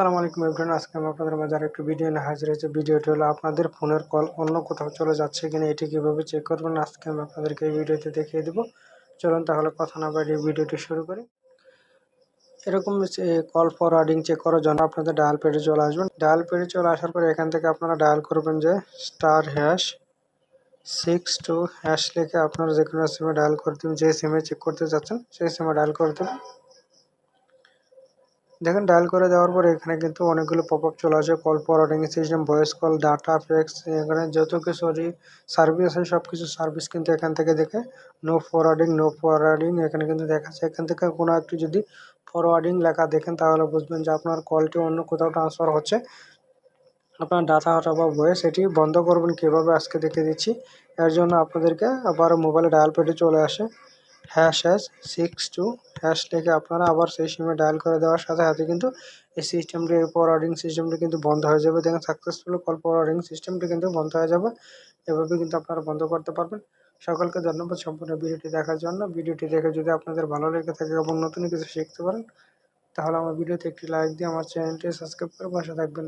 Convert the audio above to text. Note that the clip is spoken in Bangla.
আসসালামু আলাইকুম এভরিওয়ান, আজকে আমি আপনাদের মাঝে আরেকটি ভিডিও নিয়ে হাজির হয়েছে। ভিডিওটি হলো আপনাদের ফোনের কল অন্য কোথাও চলে যাচ্ছে কিনা, এটি কীভাবে চেক করবেন, আজকে আমি আপনাদেরকে এই ভিডিওতে দেখিয়ে দেবো। চলুন তাহলে কথা না বাড়িয়ে ভিডিওটি শুরু করি। এরকম কল ফরওয়ার্ডিং চেক করার জন্য আপনাদের ডায়াল পেডে চলে আসবেন। ডায়াল পেডে চলে আসার পরে এখান থেকে আপনারা ডায়াল করবেন যে star hash six two hash লিখে আপনারা যে কোনো সিমে ডায়াল করে দেবেন। যে সিমে চেক করতে চাচ্ছেন সেই সিমে ডায়াল করে দেবেন। দেখেন ডায়াল করে দেওয়ার পরে এখানে কিন্তু অনেকগুলো পপ আপ চলে আসে। Call forwarding system voice call data fax এখানে যত কিছু সার্ভিস আছে সব কিছু সার্ভিস কিন্তু এখান থেকে দেখে নো ফরওয়ার্ডিং নো ফরওয়ার্ডিং এখানে কিন্তু দেখাচ্ছে। এখান থেকে কোনো একটি যদি ফরওয়ার্ডিং লেখা দেখেন, তাহলে বুঝবেন যে আপনার কলটি অন্য কোথাও ট্রান্সফার হচ্ছে। আপনার ডাটা অথবা ভয়েস এটি বন্ধ করবেন কীভাবে, আজকে দেখে দিচ্ছি। এর জন্য আপনাদেরকে আবার মোবাইলে ডায়াল পেটে চলে আসে। Hash hash six two hash লিখে আপনারা আবার সেই সিমে ডায়াল করে দেওয়ার সাথে সাথে কিন্তু এই সিস্টেমটি ফরওয়ার্ডিং সিস্টেমটি কিন্তু বন্ধ হয়ে যাবে। দেখেন সাকসেসফুল কল ফরওয়ার্ডিং সিস্টেমটি কিন্তু বন্ধ হয়ে যাবে। এভাবে কিন্তু আপনারা বন্ধ করতে পারবেন। সকলকে ধন্যবাদ সম্পূর্ণ ভিডিওটি দেখার জন্য। ভিডিওটি দেখে যদি আপনাদের ভালো লেগে থাকে এবং নতুন কিছু শিখতে পারেন, তাহলে আমার ভিডিওতে একটি লাইক দিয়ে আমার চ্যানেলটি সাবস্ক্রাইব করে পাশে থাকবেন।